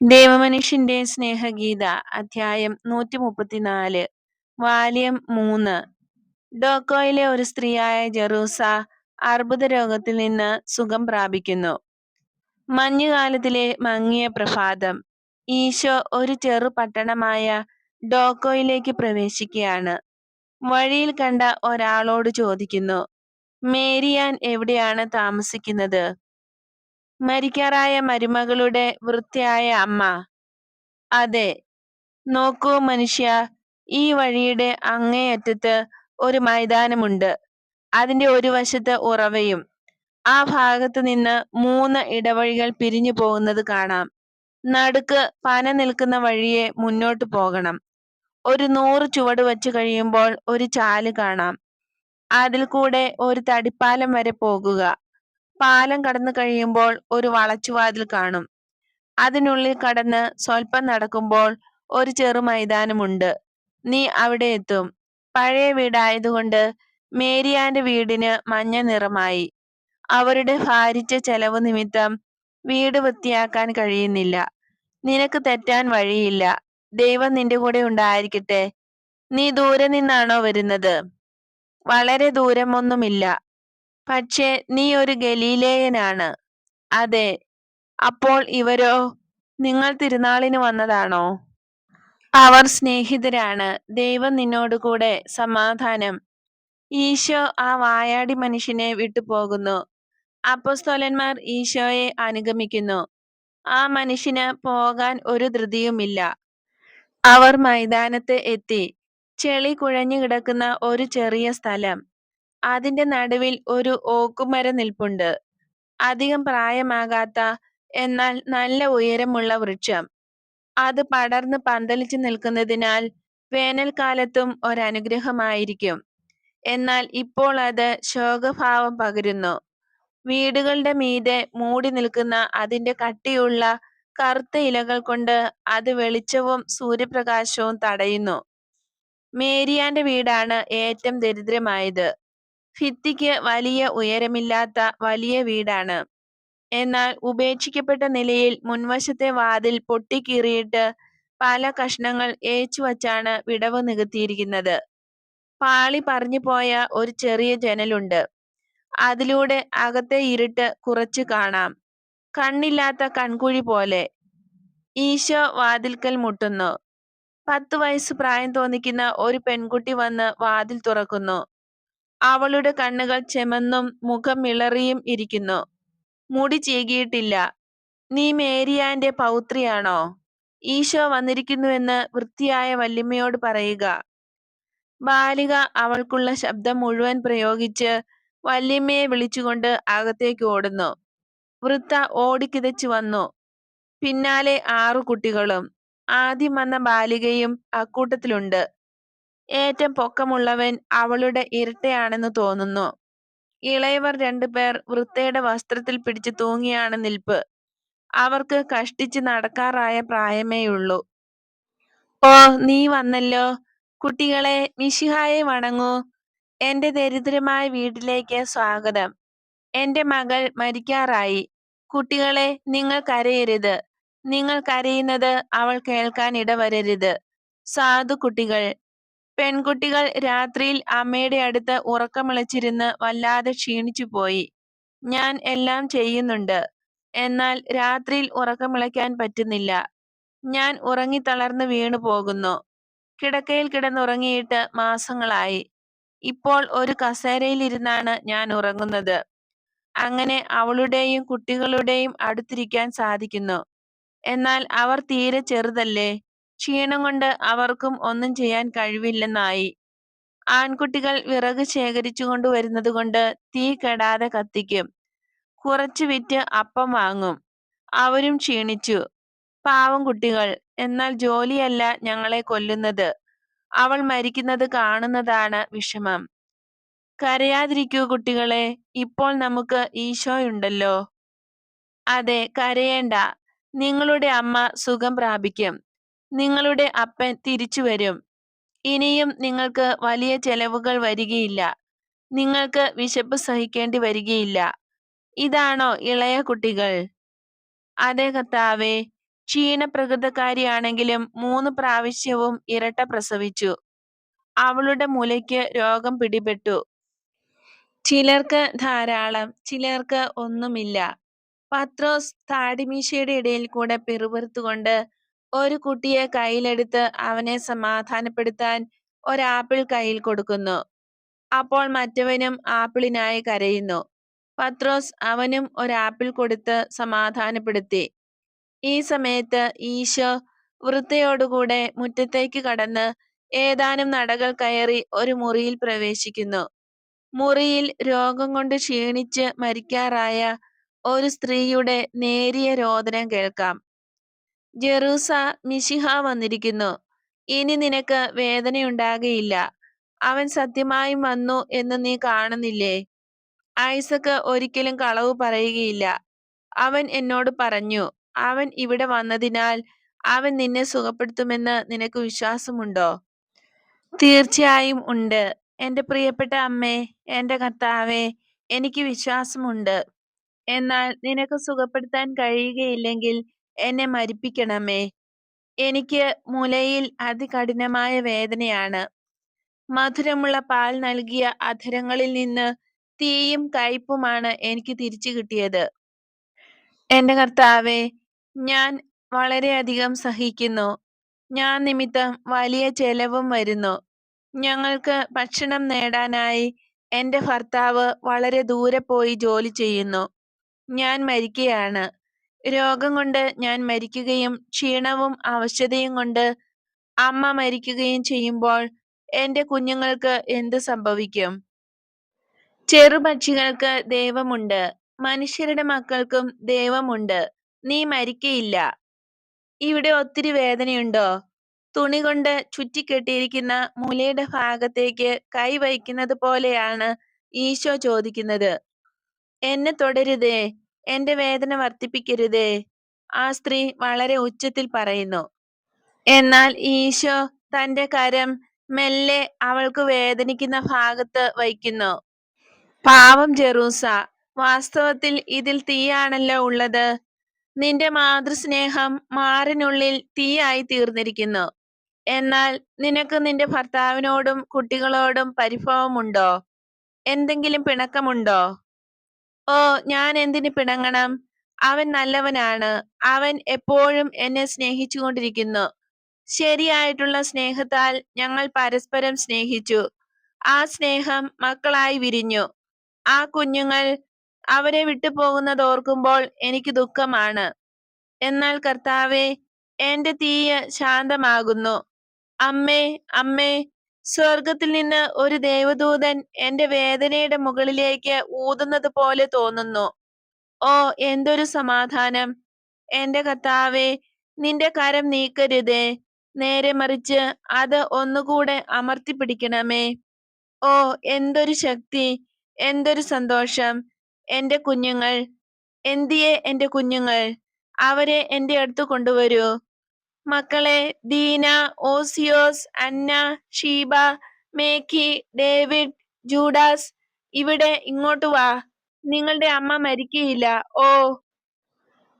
ദേവമനുഷ്യന്റെ സ്നേഹഗീത അധ്യായം നൂറ്റി മുപ്പത്തിനാല് വാല്യം മൂന്ന് ഡോക്കോയിലെ ഒരു സ്ത്രീയായ ജെറൂസ അർബുദരോഗത്തിൽ നിന്ന് സുഖം പ്രാപിക്കുന്നു. മഞ്ഞുകാലത്തിലെ മങ്ങിയ പ്രഭാതം. ഈശോ ഒരു ചെറു പട്ടണമായ ഡോക്കോയിലേക്ക് പ്രവേശിക്കുകയാണ്. വഴിയിൽ കണ്ട ഒരാളോട് ചോദിക്കുന്നു, മേരിയാൻ എവിടെയാണ് താമസിക്കുന്നത്? മരിക്കാറായ മരുമകളുടെ വൃത്തിയായ അമ്മ. അതെ, നോക്കൂ മനുഷ്യ ഈ വഴിയുടെ അങ്ങേയറ്റത്ത് ഒരു മൈതാനമുണ്ട്. അതിന്റെ ഒരു വശത്ത് ഉറവയും. ആ ഭാഗത്ത് നിന്ന് മൂന്ന് ഇടവഴികൾ പിരിഞ്ഞു പോകുന്നത് കാണാം. നടുക്ക് പന നിൽക്കുന്ന വഴിയെ മുന്നോട്ട് പോകണം. ഒരു നൂറ് ചുവട് വെച്ച് കഴിയുമ്പോൾ ഒരു ചാൽ കാണാം. അതിൽ കൂടെ ഒരു തടിപ്പാലം വരെ പോകുക. പാലം കടന്നു കഴിയുമ്പോൾ ഒരു വളച്ചുവാതിൽ കാണും. അതിനുള്ളിൽ കടന്ന് സ്വൽപ്പം നടക്കുമ്പോൾ ഒരു ചെറു മൈതാനമുണ്ട്. നീ അവിടെ എത്തും. പഴയ വീടായതുകൊണ്ട് മേരിയാന്റെ വീടിന് മഞ്ഞ നിറമായി. അവരുടെ ഭാരിച്ച ചെലവ് നിമിത്തം വീട് വൃത്തിയാക്കാൻ കഴിയുന്നില്ല. നിനക്ക് തെറ്റാൻ വഴിയില്ല. ദൈവം നിന്റെ കൂടെ ഉണ്ടായിരിക്കട്ടെ. നീ ദൂരെ നിന്നാണോ വരുന്നത്? വളരെ ദൂരമൊന്നുമില്ല. പക്ഷേ നീ ഒരു ഗലീലേയനാണ് അതെ. അപ്പോൾ ഇവരോ? നിങ്ങൾ തിരുനാളിന് വന്നതാണോ? അവർ സ്നേഹിതരാണ്. ദൈവം നിന്നോടുകൂടെ. സമാധാനം. ഈശോ ആ വായാടി മനുഷ്യനെ വിട്ടുപോകുന്നു. അപ്പസ്തോലന്മാർ ഈശോയെ അനുഗമിക്കുന്നു. ആ മനുഷ്യന് പോകാൻ ഒരു ധൃതിയുമില്ല. അവർ മൈതാനത്ത് എത്തി. ചെളി കുഴഞ്ഞു കിടക്കുന്ന ഒരു ചെറിയ സ്ഥലം. അതിന്റെ നടുവിൽ ഒരു ഓക്കുമരം നിൽപ്പുണ്ട്. അധികം പ്രായമാകാത്ത, എന്നാൽ നല്ല ഉയരമുള്ള വൃക്ഷം. അത് പടർന്ന് പന്തലിച്ചു നിൽക്കുന്നതിനാൽ വേനൽക്കാലത്തും ഒരനുഗ്രഹമായിരിക്കും. എന്നാൽ ഇപ്പോൾ അത് ശോകഭാവം പകരുന്നു. വീടുകളുടെ മീതെ മൂടി നിൽക്കുന്ന അതിന്റെ കട്ടിയുള്ള കറുത്ത ഇലകൾ കൊണ്ട് അത് വെളിച്ചവും സൂര്യപ്രകാശവും തടയുന്നു. മേരിയാന്റെ വീടാണ് ഏറ്റവും ദരിദ്രമായത്. ഭിത്തിക്ക് വലിയ ഉയരമില്ലാത്ത വലിയ വീടാണ്. എന്നാൽ ഉപേക്ഷിക്കപ്പെട്ട നിലയിൽ മുൻവശത്തെ വാതിൽ പൊട്ടിക്കീറിയിട്ട് പല കഷ്ണങ്ങൾ ഏച്ചുവച്ചാണ് വിടവ് നികത്തിയിരിക്കുന്നത്. പാളി പറഞ്ഞു പോയ ഒരു ചെറിയ ജനലുണ്ട്. അതിലൂടെ അകത്തെ ഇരുട്ട് കുറച്ച് കാണാം. കണ്ണില്ലാത്ത കൺകുഴി പോലെ. ഈശോ വാതിൽക്കൽ മുട്ടുന്നു. പത്തു വയസ്സ് പ്രായം തോന്നിക്കുന്ന ഒരു പെൺകുട്ടി വന്ന് വാതിൽ തുറക്കുന്നു. അവളുടെ കണ്ണുകൾ ചെമന്നും മുഖം മിളറിയും ഇരിക്കുന്നു. മുടി ചീകിയിട്ടില്ല. നീ മേരിയാന്റെ പൗത്രിയാണോ? ഈശോ വന്നിരിക്കുന്നുവെന്ന് വൃത്തിയായ വല്യമ്മയോട് പറയുക. ബാലിക അവൾക്കുള്ള ശബ്ദം മുഴുവൻ പ്രയോഗിച്ച് വല്യമ്മയെ വിളിച്ചുകൊണ്ട് അകത്തേക്ക് ഓടുന്നു. വൃത്ത ഓടിക്കിതച്ചു വന്നു. പിന്നാലെ ആറു കുട്ടികളും. ആദ്യം വന്ന ബാലികയും അക്കൂട്ടത്തിലുണ്ട്. ഏറ്റം പൊക്കമുള്ളവൻ അവളുടെ ഇരട്ടയാണെന്ന് തോന്നുന്നു. ഇളയവർ രണ്ടുപേർ വൃത്തയുടെ വസ്ത്രത്തിൽ പിടിച്ച് തൂങ്ങിയാണ് നിൽപ്പ്. അവർക്ക് കഷ്ടിച്ച് നടക്കാറായ പ്രായമേയുള്ളൂ. ഓ, നീ വന്നല്ലോ. കുട്ടികളെ മിശിഹായെ വണങ്ങൂ. എന്റെ ദരിദ്രമായ വീട്ടിലേക്ക് സ്വാഗതം. എന്റെ മകൾ മരിക്കാറായി. കുട്ടികളെ നിങ്ങൾ കരയരുത്. നിങ്ങൾ കരയുന്നത് അവൾ കേൾക്കാൻ ഇടവരരുത്. സാധുക്കുട്ടികൾ. പെൺകുട്ടികൾ രാത്രിയിൽ അമ്മയുടെ അടുത്ത് ഉറക്കമിളച്ചിരുന്ന് വല്ലാതെ ക്ഷീണിച്ചു പോയി ഞാൻ എല്ലാം ചെയ്യുന്നുണ്ട്. എന്നാൽ രാത്രിയിൽ ഉറക്കമിളയ്ക്കാൻ പറ്റുന്നില്ല. ഞാൻ ഉറങ്ങി തളർന്ന് വീണു പോകുന്നു കിടക്കയിൽ കിടന്നുറങ്ങിയിട്ട് മാസങ്ങളായി. ഇപ്പോൾ ഒരു കസേരയിലിരുന്നാണ് ഞാൻ ഉറങ്ങുന്നത്. അങ്ങനെ അവളുടെയും കുട്ടികളുടെയും അടുത്തിരിക്കാൻ സാധിക്കുന്നു. എന്നാൽ അവർ തീരെ ചെറുതല്ലേ. ക്ഷീണം കൊണ്ട് അവർക്കും ഒന്നും ചെയ്യാൻ കഴിവില്ലെന്നായി. ആൺകുട്ടികൾ വിറക് ശേഖരിച്ചു കൊണ്ടുവരുന്നത് കൊണ്ട് തീ കെടാതെ കത്തിക്കും. കുറച്ച് വിറ്റ് അപ്പം വാങ്ങും. അവരും ക്ഷീണിച്ചു. പാവം കുട്ടികൾ. എന്നാൽ ജോലിയല്ല ഞങ്ങളെ കൊല്ലുന്നത്. അവൾ മരിക്കുന്നത് കാണുന്നതാണ് വിഷമം. കരയാതിരിക്കൂ കുട്ടികളെ ഇപ്പോൾ നമുക്ക് ഈശോയുണ്ടല്ലോ. അതെ, കരയേണ്ട. നിങ്ങളുടെ അമ്മ സുഖം പ്രാപിക്കും. നിങ്ങളുടെ അപ്പൻ തിരിച്ചു വരും ഇനിയും നിങ്ങൾക്ക് വലിയ ചെലവുകൾ വരികയില്ല. നിങ്ങൾക്ക് വിശപ്പ് സഹിക്കേണ്ടി വരികയില്ല. ഇതാണോ ഇളയ കുട്ടികൾ? അതെ കർത്താവേ. ക്ഷീണപ്രകൃതക്കാരിയാണെങ്കിലും മൂന്ന് പ്രാവശ്യവും ഇരട്ട പ്രസവിച്ചു. അവളുടെ മുലയ്ക്ക് രോഗം പിടിപെട്ടു. ചിലർക്ക് ധാരാളം, ചിലർക്ക് ഒന്നുമില്ല. പത്രോസ് താടിമീശയുടെ ഇടയിൽ കൂടെ പിറുപിറുത്തുകൊണ്ട് ഒരു കുട്ടിയെ കയ്യിലെടുത്ത് അവനെ സമാധാനപ്പെടുത്താൻ ഒരാപ്പിൾ കയ്യിൽ കൊടുക്കുന്നു. അപ്പോൾ മറ്റവനും ആപ്പിളിനായി കരയുന്നു. പത്രോസ് അവനും ഒരാപ്പിൾ കൊടുത്ത് സമാധാനപ്പെടുത്തി. ഈ സമയത്ത് ഈശോ വൃത്തയോടുകൂടെ മുറ്റത്തേക്ക് കടന്ന് ഏതാനും നടകൾ കയറി ഒരു മുറിയിൽ പ്രവേശിക്കുന്നു. മുറിയിൽ രോഗം കൊണ്ട് ക്ഷീണിച്ച് മരിക്കാറായ ഒരു സ്ത്രീയുടെ നേരിയ രോദനം കേൾക്കാം. ജെറൂസാ, മിശിഹ വന്നിരിക്കുന്നു. ഇനി നിനക്ക് വേദനയുണ്ടാകയില്ല. അവൻ സത്യമായും വന്നു എന്ന് നീ കാണുന്നില്ലേ. ഐസക്ക് ഒരിക്കലും കളവ് പറയുകയില്ല. അവൻ എന്നോട് പറഞ്ഞു, അവൻ ഇവിടെ വന്നതിനാൽ അവൻ നിന്നെ സുഖപ്പെടുത്തുമെന്ന് നിനക്ക് വിശ്വാസമുണ്ടോ? തീർച്ചയായും ഉണ്ട്. എന്റെ പ്രിയപ്പെട്ട അമ്മേ, എന്റെ കർത്താവേ, എനിക്ക് വിശ്വാസമുണ്ട്. എന്നാൽ നിനക്ക് സുഖപ്പെടുത്താൻ കഴിയുകയില്ലെങ്കിൽ എന്നെ മരിപ്പിക്കണമേ. എനിക്ക് മുലയിൽ അതികഠിനമായ വേദനയാണ്. മധുരമുള്ള പാൽ നൽകിയ അധരങ്ങളിൽ നിന്ന് തീയും കയ്പുമാണ് എനിക്ക് തിരിച്ചു കിട്ടിയത്. എന്റെ കർത്താവെ ഞാൻ വളരെയധികം സഹിക്കുന്നു. ഞാൻ നിമിത്തം വലിയ ചെലവും വരുന്നു. ഞങ്ങൾക്ക് ഭക്ഷണം നേടാനായി എന്റെ ഭർത്താവ് വളരെ ദൂരെ പോയി ജോലി ചെയ്യുന്നു. ഞാൻ മരിക്കയാണ്. രോഗം കൊണ്ട് ഞാൻ മരിക്കുകയും ക്ഷീണവും അവശതയും കൊണ്ട് അമ്മ മരിക്കുകയും ചെയ്യുമ്പോൾ എന്റെ കുഞ്ഞുങ്ങൾക്ക് എന്ത് സംഭവിക്കും? ചെറുപക്ഷികൾക്ക് ദൈവമുണ്ട്, മനുഷ്യരുടെ മക്കൾക്കും ദൈവമുണ്ട്. നീ മരിക്കയില്ല. ഇവിടെ ഒത്തിരി വേദനയുണ്ടോ? തുണി കൊണ്ട് ചുറ്റിക്കെട്ടിയിരിക്കുന്ന മുലയുടെ ഭാഗത്തേക്ക് കൈ വയ്ക്കുന്നത് പോലെയാണ് ഈശോ ചോദിക്കുന്നത്. എന്നെ തൊടരുതേ, എന്റെ വേദന വർദ്ധിപ്പിക്കരുതേ. ആ സ്ത്രീ വളരെ ഉച്ചത്തിൽ പറയുന്നു. എന്നാൽ ഈശോ തന്റെ കരം മെല്ലെ അവൾക്ക് വേദനിക്കുന്ന ഭാഗത്ത് വയ്ക്കുന്നു. പാവം ജെറൂസ വാസ്തവത്തിൽ ഇതിൽ തീയാണല്ലോ ഉള്ളത്. നിന്റെ മാതൃസ്നേഹം മാറിനുള്ളിൽ തീയായി തീർന്നിരിക്കുന്നു എന്നാൽ നിനക്ക് നിന്റെ ഭർത്താവിനോടും കുട്ടികളോടും പരിഭവമുണ്ടോ? എന്തെങ്കിലും പിണക്കമുണ്ടോ? ഓ, ഞാൻ എന്തിന് പിണങ്ങണം. അവൻ നല്ലവനാണ്. അവൻ എപ്പോഴും എന്നെ സ്നേഹിച്ചുകൊണ്ടിരിക്കുന്നു. ശരിയായിട്ടുള്ള സ്നേഹത്താൽ ഞങ്ങൾ പരസ്പരം സ്നേഹിച്ചു. ആ സ്നേഹം മക്കളായി വിരിഞ്ഞു. ആ കുഞ്ഞുങ്ങൾ അവരെ വിട്ടുപോകുന്നതോർക്കുമ്പോൾ എനിക്ക് ദുഃഖമാണ്. എന്നാൽ കർത്താവേ, എന്റെ തീയ് ശാന്തമാകുന്നു. അമ്മേ, അമ്മേ, സ്വർഗത്തിൽ നിന്ന് ഒരു ദേവദൂതൻ എന്റെ വേദനയുടെ മുകളിലേക്ക് ഊതുന്നത് പോലെ തോന്നുന്നു. ഓ, എന്തൊരു സമാധാനം. എന്റെ കർത്താവേ, നിന്റെ കരം നീക്കരുതേ. നേരെ മറിച്ച് അത് ഒന്നുകൂടെ അമർത്തിപ്പിടിക്കണമേ. ഓ, എന്തൊരു ശക്തി, എന്തൊരു സന്തോഷം. എന്റെ കുഞ്ഞുങ്ങൾ, എന്തിയെ എന്റെ കുഞ്ഞുങ്ങൾ? അവരെ എന്റെ അടുത്ത് കൊണ്ടുവരൂ. മക്കളെ, ദീന, ഓസിയോസ്, അന്ന, ഷീബ, മേക്കി, ഡേവിഡ്, ജൂഡാസ്, ഇവിടെ ഇങ്ങോട്ട് വാ. നിങ്ങളുടെ അമ്മ മരിക്കയില്ല. ഓ.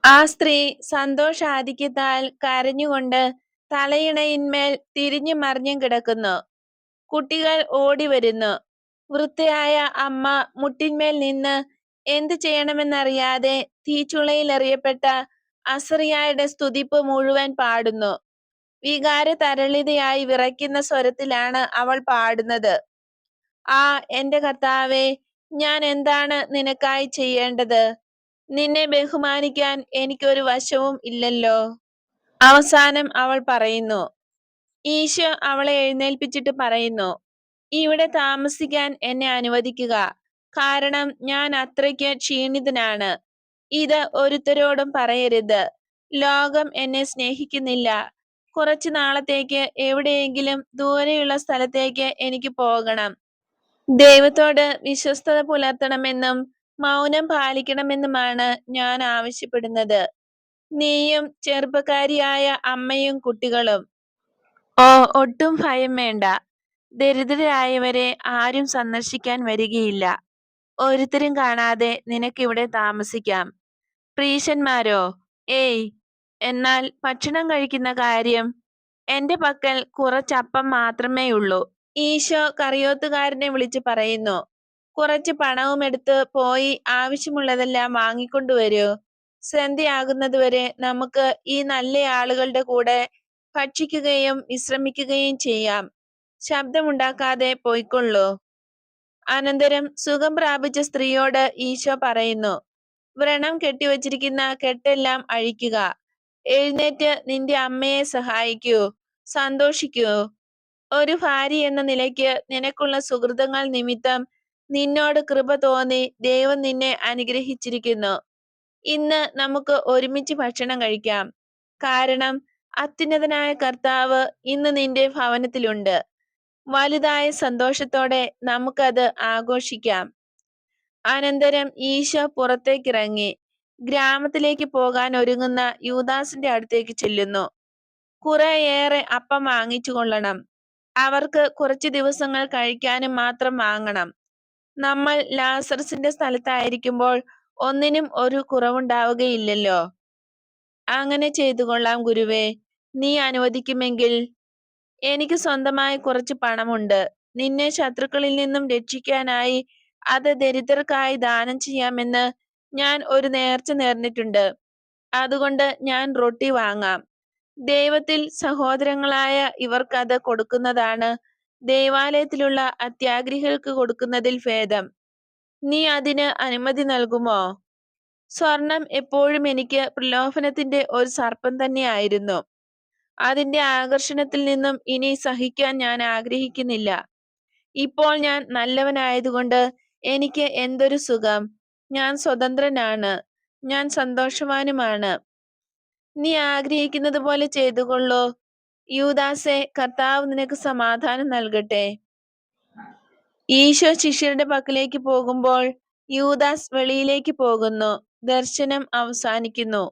ആ സ്ത്രീ സന്തോഷാധിക്യത്താൽ കരഞ്ഞുകൊണ്ട് തലയിണയിന്മേൽ തിരിഞ്ഞു മറിഞ്ഞും കിടക്കുന്നു. കുട്ടികൾ ഓടി വരുന്നു വൃത്തിയായ അമ്മ മുട്ടിന്മേൽ നിന്ന് എന്ത് ചെയ്യണമെന്നറിയാതെ തീച്ചൂളയിലെറിയപ്പെട്ട അസറിയായുടെ സ്തുതിപ്പ് മുഴുവൻ പാടുന്നു. വികാര തരളിതയായി വിറയ്ക്കുന്ന സ്വരത്തിലാണ് അവൾ പാടുന്നത്. ആ, എന്റെ കർത്താവേ, ഞാൻ എന്താണ് നിനക്കായി ചെയ്യേണ്ടത്? നിന്നെ ബഹുമാനിക്കാൻ എനിക്കൊരു വശവും ഇല്ലല്ലോ. അവസാനം അവൾ പറയുന്നു. ഈശോ അവളെ എഴുന്നേൽപ്പിച്ചിട്ട് പറയുന്നു, ഇവിടെ താമസിക്കാൻ എന്നെ അനുവദിക്കുക. കാരണം ഞാൻ അത്രയ്ക്ക് ക്ഷീണിതനാണ്. ഇത് ഒരുത്തരോടും പറയരുത്. ലോകം എന്നെ സ്നേഹിക്കുന്നില്ല. കുറച്ച് നാളത്തേക്ക് എവിടെയെങ്കിലും ദൂരെയുള്ള സ്ഥലത്തേക്ക് എനിക്ക് പോകണം. ദൈവത്തോട് വിശ്വസ്തത പുലർത്തണമെന്നും മൗനം പാലിക്കണമെന്നുമാണ് ഞാൻ ആവശ്യപ്പെടുന്നത്. നീയും ചെറുപ്പക്കാരിയായ അമ്മയും കുട്ടികളും. ഓ, ഒട്ടും ഭയം വേണ്ട. ദരിദ്രരായവരെ ആരും സന്ദർശിക്കാൻ വരികയില്ല. ഒരുത്തരും കാണാതെ നിനക്കിവിടെ താമസിക്കാം. പ്രീശന്മാരോ? ഏയ്, എന്നാൽ ഭക്ഷണം കഴിക്കുന്ന കാര്യം എന്റെ പക്കൽ കുറച്ചപ്പം മാത്രമേയുള്ളൂ. ഈശോ കറിയോത്തുകാരനെ വിളിച്ചു പറയുന്നു, കുറച്ച് പണവും പണവുമെടുത്ത് പോയി ആവശ്യമുള്ളതെല്ലാം വാങ്ങിക്കൊണ്ടുവരൂ. സന്ധ്യയാകുന്നതുവരെ നമുക്ക് ഈ നല്ല ആളുകളുടെ കൂടെ ഭക്ഷിക്കുകയും വിശ്രമിക്കുകയും ചെയ്യാം. ശബ്ദമുണ്ടാക്കാതെ പോയിക്കൊള്ളൂ അനന്തരം സുഖം പ്രാപിച്ച സ്ത്രീയോട് ഈശോ പറയുന്നു, വ്രണം കെട്ടിവച്ചിരിക്കുന്ന കെട്ടെല്ലാം അഴിക്കുക. എഴുന്നേറ്റ് നിന്റെ അമ്മയെ സഹായിക്കൂ. സന്തോഷിക്കൂ. ഒരു ഭാര്യയെന്ന നിലയ്ക്ക് നിനക്കുള്ള സുഹൃതങ്ങൾ നിമിത്തം നിന്നോട് കൃപ തോന്നി ദൈവം നിന്നെ അനുഗ്രഹിച്ചിരിക്കുന്നു. ഇന്ന് നമുക്ക് ഒരുമിച്ച് ഭക്ഷണം കഴിക്കാം. കാരണം അത്യുന്നതനായ കർത്താവ് ഇന്ന് നിന്റെ ഭവനത്തിലുണ്ട്. വലുതായ സന്തോഷത്തോടെ നമുക്കത് ആഘോഷിക്കാം. അനന്തരം ഈശോ പുറത്തേക്കിറങ്ങി ഗ്രാമത്തിലേക്ക് പോകാൻ ഒരുങ്ങുന്ന യൂദാസിന്റെ അടുത്തേക്ക് ചെല്ലുന്നു. കുറെയേറെ അപ്പം വാങ്ങിച്ചു കൊള്ളണം അവർക്ക് കുറച്ച് ദിവസങ്ങൾ കഴിക്കാനും മാത്രം വാങ്ങണം. നമ്മൾ ലാസറസിന്റെ സ്ഥലത്തായിരിക്കുമ്പോൾ ഒന്നിനും ഒരു കുറവുണ്ടാവുകയില്ലല്ലോ. അങ്ങനെ ചെയ്തു കൊള്ളാം ഗുരുവേ, നീ അനുവദിക്കുമെങ്കിൽ. എനിക്ക് സ്വന്തമായി കുറച്ച് പണമുണ്ട്. നിന്നെ ശത്രുക്കളിൽ നിന്നും രക്ഷിക്കാനായി അത് ദരിദ്രർക്കായി ദാനം ചെയ്യാമെന്ന് ഞാൻ ഒരു നേർച്ച നേർന്നിട്ടുണ്ട്. അതുകൊണ്ട് ഞാൻ റൊട്ടി വാങ്ങാം. ദൈവത്തിൽ സഹോദരങ്ങളായ ഇവർക്കത് കൊടുക്കുന്നതാണ് ദൈവാലയത്തിലുള്ള അത്യാഗ്രഹികൾക്ക് കൊടുക്കുന്നതിൽ ഭേദം. നീ അതിന് അനുമതി നൽകുമോ? സ്വർണം എപ്പോഴും എനിക്ക് പ്രലോഭനത്തിന്റെ ഒരു സർപ്പം തന്നെയായിരുന്നു. അതിന്റെ ആകർഷണത്തിൽ നിന്നും ഇനി സഹിക്കാൻ ഞാൻ ആഗ്രഹിക്കുന്നില്ല. ഇപ്പോൾ ഞാൻ നല്ലവനായതുകൊണ്ട് എനിക്ക് എന്തൊരു സുഖം. ഞാൻ സ്വതന്ത്രനാണ്. ഞാൻ സന്തോഷവാനുമാണ്. നീ ആഗ്രഹിക്കുന്നത് പോലെ ചെയ്തുകൊള്ളൂ. യൂദാസെ കർത്താവ് നിനക്ക് സമാധാനം നൽകട്ടെ. ഈശോ ശിഷ്യരുടെ പക്കലേക്ക് പോകുമ്പോൾ യൂദാസ് വെളിയിലേക്ക് പോകുന്നു. ദർശനം അവസാനിക്കുന്നു.